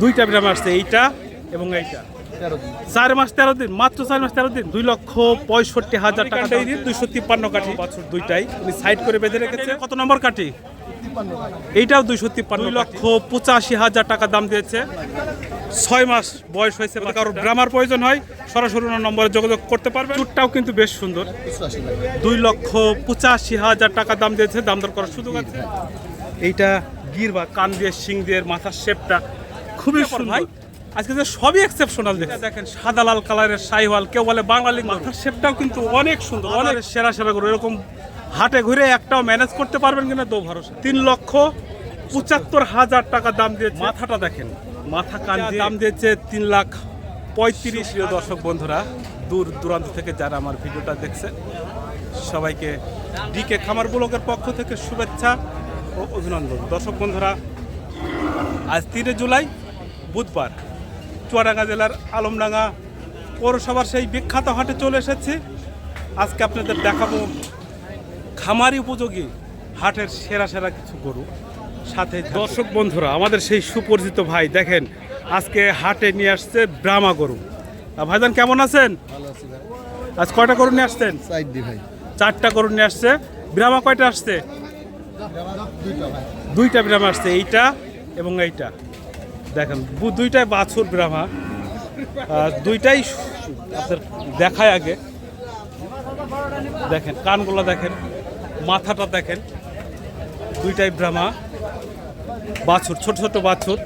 দুইটা ব্রাহ্মণ আসছে এইটা এবং এইটা। চার মাস তেরো দিন মাত্র চার মাস তেরো দিন দুই লক্ষ পঁয়ষট্টি হাজার টাকা দুইশো তিপ্পান্ন কাঠি। বছর দুইটাই উনি সাইড করে বেঁধে রেখেছে। কত নম্বর কাঠি? এইটাও দুইশো তিপ্পান্ন দুই লক্ষ পঁচাশি হাজার টাকা দাম দিয়েছে। ছয় মাস বয়স হয়েছে কারোর গ্রামার প্রয়োজন হয় সরাসরি ওনার নম্বরে যোগাযোগ করতে পারবে চুটটাও কিন্তু বেশ সুন্দর। দুই লক্ষ পঁচাশি হাজার টাকা দাম দিয়েছে দাম দর করার সুযোগ আছে। এইটা গির বা কান দিয়ে শিং দিয়ে মাথার শেপটা খুবই সুন্দর। ভাই? আজকে যে সবই এক্সেপশনাল দেখেন দেখেন সাদা লাল কালারের সাইওয়াল কেউ বলে বাঙালি মাথার শেপটাও কিন্তু অনেক সুন্দর অনেক সেরা সেরা করে এরকম হাটে ঘুরে একটাও ম্যানেজ করতে পারবেন কিনা দো ভরসা। তিন লক্ষ পঁচাত্তর হাজার টাকা দাম দিয়েছে। মাথাটা দেখেন মাথা কান দিয়ে দাম দিয়েছে তিন লাখ পঁয়ত্রিশ প্রিয় দর্শক বন্ধুরা দূর দূরান্ত থেকে যারা আমার ভিডিওটা দেখছে সবাইকে ডিকে খামার ব্লকের পক্ষ থেকে শুভেচ্ছা ও অভিনন্দন। দর্শক বন্ধুরা আজ তিনে জুলাই বুধবার। চুয়াডাঙ্গা জেলার আলমডাঙ্গা পৌরসভার সেই বিখ্যাত হাটে চলে এসেছি। আজকে আপনাদের দেখাবো খামারি উপযোগী হাটের সেরা সেরা কিছু গরু। সাথে দর্শক বন্ধুরা আমাদের সেই সুপরিচিত ভাই দেখেন আজকে হাটে নিয়ে আসছে ব্রাহ্মা গরু। ভাইজান কেমন আছেন? ভালো আছি আজ কয়টা গরু নিয়ে আসছেন? ভাই। চারটা গরু নিয়ে আসছে। ব্রাহ্মা কয়টা আসছে? দুইটা ব্রাহ্মা আসছে এইটা এবং এইটা। দেখেন দুইটাই বাছুর ব্রাহ্মা দুইটাই আপনার দেখায় আগে। দেখেন, কানগুলো দেখেন, মাথাটা দেখেন, দুইটাই ব্রাহ্মা বাছুর, ছোট ছোট বাছুর।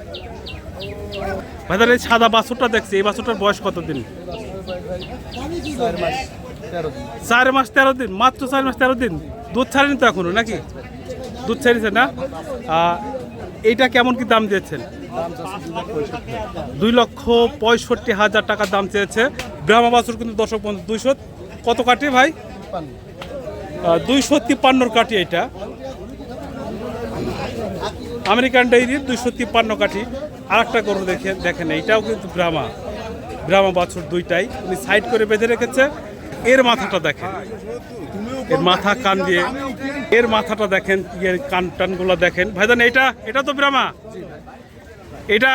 ভাইদার এই সাদা বাছুরটা দেখছি, এই বাছুরটার বয়স কত দিন চার মাস তেরো দিন। মাত্র চার মাস তেরো দিন। দুধ ছাড়েনি তো এখনও, নাকি? দুধ ছাড়িয়েছে না? এইটা কেমন কি দাম দিয়েছেন? দুই লক্ষ পঁয়ষট্টি হাজার টাকা দাম চেয়েছে। ব্রাহ্মা বাছুর কিন্তু দর্শক বন্ধু, দুইশো কত কাটি ভাই? দুইশো তিপ্পান্নর কাঠি এটা। আমেরিকান ডাইরির দুইশো তিপ্পান্ন কাঠি। আর একটা গরু দেখে, দেখেন, এইটাও কিন্তু ব্রাহ্মা ব্রাহ্মা বাছুর দুইটাই। উনি সাইড করে বেঁধে রেখেছে। এর মাথাটা দেখেন। এর মাথা কান দিয়ে, এর মাথাটা দেখেন কান টানগুলো দেখেন। ভাই ভাইজান এটা এটা তো ব্রাহ্মা এটা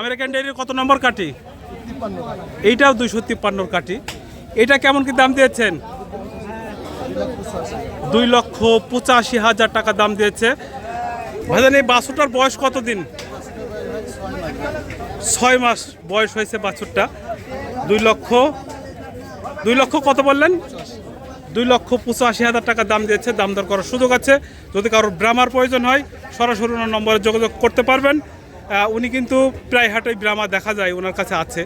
আমেরিকান ডাইরির কত নম্বর টাকা এইটাও দুইশো তিপ্পান্নর কাঠি। এটা কেমন কি দাম দিয়েছেন? দুই লক্ষ পঁচাশি হাজার টাকা দাম দিয়েছে। ভাইজান, এই বাছুরটার বয়স কত দিন ছয় মাস বয়স হয়েছে বাছুরটা। দুই লক্ষ দুই লক্ষ কত বললেন? দুই লক্ষ পঁচাশি হাজার টাকা দাম দিয়েছে। দাম দর করার সুযোগ আছে। যদি কারোর ব্রামার প্রয়োজন হয়, সরাসরি নম্বরে যোগাযোগ করতে পারবেন। উনি কিন্তু প্রায় হাটেই ব্রামা দেখা যায় ওনার কাছে আছে।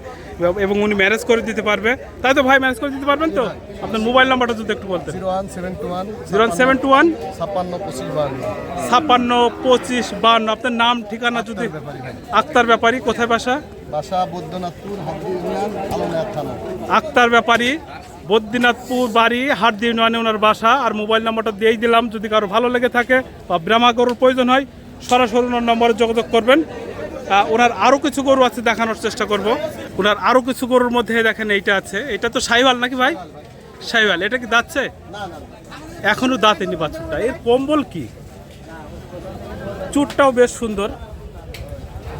এবং উনি ম্যানেজ করে দিতে পারবে। তাই তো ভাই ম্যানেজ করে দিতে পারবেন তো? আপনার মোবাইল নাম্বারটা যদি একটু বলতেন। Zero one seven two one zero seven two one ছাপ্পান্ন পঁচিশ বান্ন। ছাপ্পান্ন পঁচিশ বান্ন আপনার নাম ঠিকানা যদি আক্তার ব্যাপারী কোথায় বাসা? বাসা বৈদ্যনাথপুর থানা। আক্তার ব্যাপারী বদ্রীনাথপুর বাড়ি হাটদি ইউনিয়নে ওনার বাসা। আর মোবাইল নাম্বারটা দিয়েই দিলাম যদি কারও ভালো লেগে থাকে বা ব্রাহ্মা গরুর প্রয়োজন হয় সরাসরি ওনার নম্বরে যোগাযোগ করবেন। ওনার আরও কিছু গরু আছে দেখানোর চেষ্টা করব। ওনার আরও কিছু গরুর মধ্যে দেখেন এইটা আছে। এটা তো সাইওয়াল নাকি ভাই? সাইওয়াল। এটা কি দাঁতছে? না না এখনও দাঁতেনি বাছুরটা এর কম্বল কি? চুটটাও বেশ সুন্দর।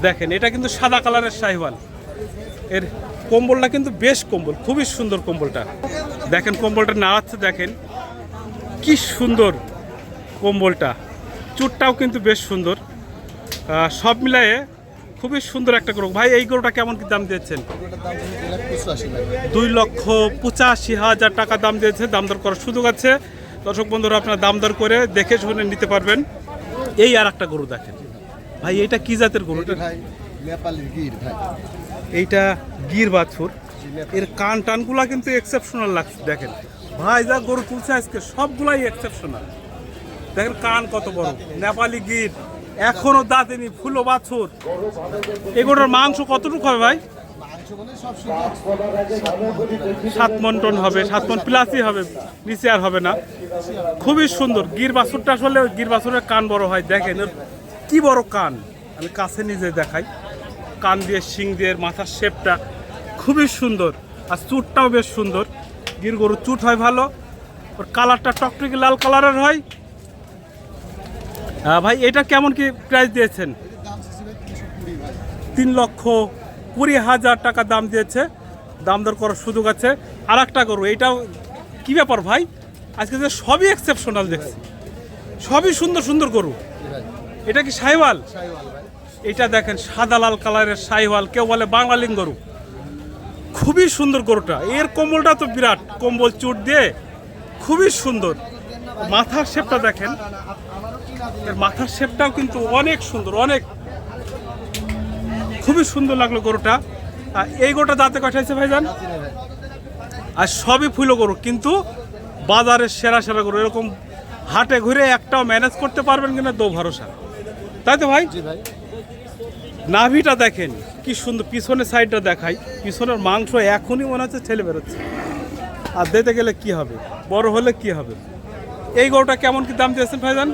দেখেন, এটা কিন্তু সাদা কালারের শাহিওয়াল এর কম্বলটা কিন্তু বেশ কম্বল, খুবই সুন্দর কম্বলটা। দেখেন, কম্বলটা নাড়াচ্ছে, দেখেন। কি সুন্দর কম্বলটা। চুটটাও কিন্তু বেশ সুন্দর। সব মিলায়ে খুবই সুন্দর একটা গরু। ভাই এই গরুটা কেমন কি দাম দিয়েছেন? দুই লক্ষ পঁচাশি হাজার টাকা দাম দিয়েছে দাম দর করার সুযোগ আছে। দর্শক বন্ধুরা আপনারা দাম দর করে দেখে শুনে নিতে পারবেন। এই আর একটা গরু দেখেন। ভাই এইটা কি জাতের গরু? ভাই গির ভাই। এইটা গির বাছুর। এর কান টানগুলা কিন্তু এক্সেপশনাল লাগছে দেখেন। ভাই যা গরু তুলছে আজকে সবগুলাই এক্সেপশনাল দেখেন কান কত বড়। নেপালি গির এখনও দাঁতেনি ফুলো বাছুর। এগুলোর মাংস কতটুকু হবে ভাই? সাত মন টন হবে, সাত মন প্লাসই হবে, নিচে আর হবে না। খুবই সুন্দর। গির বাছুরটা আসলে গির বাছুরের কান বড় হয়, দেখেন কি বড় কান। আমি কাছে নিজে দেখাই। কান দিয়ে শিং দিয়ে মাথার শেপটা খুবই সুন্দর। আর চুটটাও বেশ সুন্দর। গির গরুর চুট হয় ভালো। ওর কালারটা টকটকি লাল কালারের হয়। ভাই, এটা কেমন কি প্রাইস দিয়েছেন? তিন লক্ষ কুড়ি হাজার টাকা দাম দিয়েছে। দাম দর করার সুযোগ আছে। আর একটা গরু এইটাও কি ব্যাপার ভাই? আজকে যে সবই এক্সেপশনাল দেখছি। সবই সুন্দর সুন্দর গরু। এটা কি সাইওয়াল এটা দেখেন, সাদা লাল কালারের সাইওয়াল কেউ বলে বাংলালিং গরু। খুবই সুন্দর গরুটা। এর কম্বলটা তো বিরাট, কম্বল চুট দিয়ে খুবই সুন্দর। মাথার শেপটা দেখেন। এর মাথার শেপটাও কিন্তু অনেক সুন্দর অনেক। খুবই সুন্দর লাগল গরুটা। এই গরুটা দাঁতে কাটাইছে ভাইজান? আর সবই ফুলো গরু কিন্তু বাজারের সেরা সেরা গরু এরকম হাটে ঘুরে একটাও ম্যানেজ করতে পারবেন কিনা দো ভরসা। তাই তো ভাই? ভাই। নাভিটা দেখেন কি সুন্দর পিছনের সাইডটা দেখাই। পিছনের মাংস এখনই মনে হচ্ছে ছেলে বেরোচ্ছে। আর দিতে গেলে কি হবে? বড় হলে কি হবে? এই গরুটা কেমন কি দাম দিয়েছেন ভাইজান?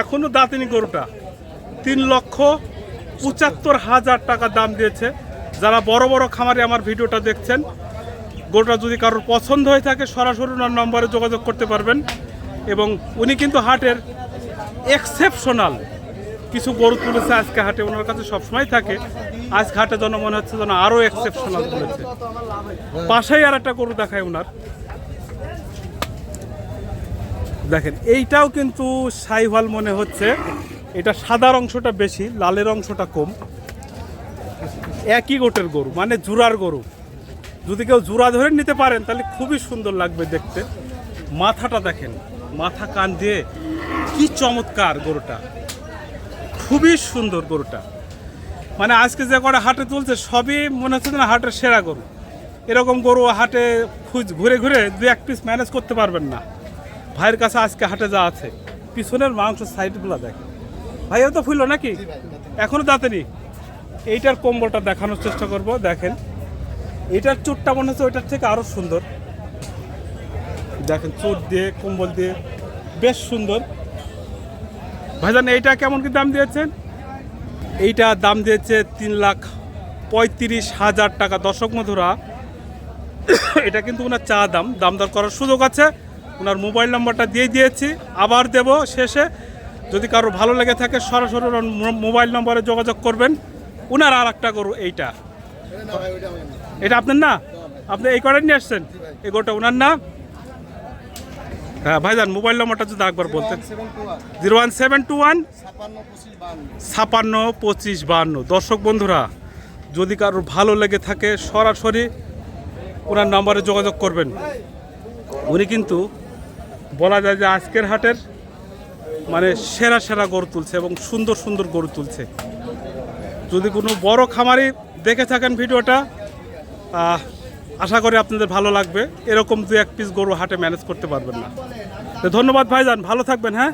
এখনও দাঁতিনি গরুটা। তিন লক্ষ পঁচাত্তর হাজার টাকা দাম দিয়েছে। যারা বড় বড় খামারে আমার ভিডিওটা দেখছেন গরুটা যদি কারোর পছন্দ হয়ে থাকে সরাসরি ওনার নম্বরে যোগাযোগ করতে পারবেন। এবং উনি কিন্তু হাটের এক্সেপশনাল কিছু গরু তুলেছে আজকে হাটে ওনার কাছে সবসময় থাকে। আজকে হাটে যেন মনে হচ্ছে যেন আরও এক্সেপশনাল তুলেছে পাশেই আর একটা গরু দেখায় ওনার। দেখেন, এইটাও কিন্তু সাইভাল মনে হচ্ছে। এটা সাদার অংশটা বেশি, লালের অংশটা কম। একই গোটের গরু মানে জুরার গরু। যদি কেউ জুরা ধরে নিতে পারেন, তাহলে খুবই সুন্দর লাগবে দেখতে। মাথাটা দেখেন, মাথা কান দিয়ে কি চমৎকার গরুটা। খুবই সুন্দর গরুটা। মানে আজকে যে কটা হাটে তুলছে, সবই মনে হচ্ছে না হাটের সেরা গরু। এরকম গরু হাটে খুঁজ, ঘুরে ঘুরে দু এক পিস ম্যানেজ করতে পারবেন না। ভাইয়ের কাছে আজকে হাটে যা আছে, পিছনের মাংস সাইডগুলো দেখেন ভাইও তো ফুললো নাকি? এখনও দাঁতেনি। এইটার কম্বলটা দেখানোর চেষ্টা করব, দেখেন। এইটার চোটটা মনে হচ্ছে ওইটার থেকে আরও সুন্দর। দেখেন, চোট দিয়ে, কম্বল দিয়ে, বেশ সুন্দর। ভাইজান, এইটা কেমন কি দাম দিয়েছেন? এইটা দাম দিয়েছে তিন লাখ পঁয়ত্রিশ হাজার টাকা। দর্শক মধুরা এটা কিন্তু ওনার চা দাম। দাম দর করার সুযোগ আছে। ওনার মোবাইল নাম্বারটা দিয়ে দিয়েছি, আবার দেব শেষে। যদি কারও ভালো লেগে থাকে, সরাসরি মোবাইল নম্বরে যোগাযোগ করবেন। ওনার আর একটা গরু, এইটা। এটা আপনার না? আপনি এই করেন নিয়ে আসছেন? এই গরুটা ওনার না? হ্যাঁ ভাইজান, মোবাইল নম্বরটা যদি একবার বলতেন। Zero one seven two one ছাপান্ন পঁচিশ বান্ন। দর্শক বন্ধুরা, যদি কারোর ভালো লেগে থাকে, সরাসরি ওনার নাম্বারে যোগাযোগ করবেন। উনি কিন্তু বলা যায় যে আজকের হাটের মানে সেরা সেরা গরু তুলছে এবং সুন্দর সুন্দর গরু তুলছে। যদি কোনো বড় খামারি দেখে থাকেন ভিডিওটা আশা করি আপনাদের ভালো লাগবে। এরকম দু এক পিস গরু হাটে ম্যানেজ করতে পারবেন না। ধন্যবাদ ভাইজান, ভালো থাকবেন হ্যাঁ?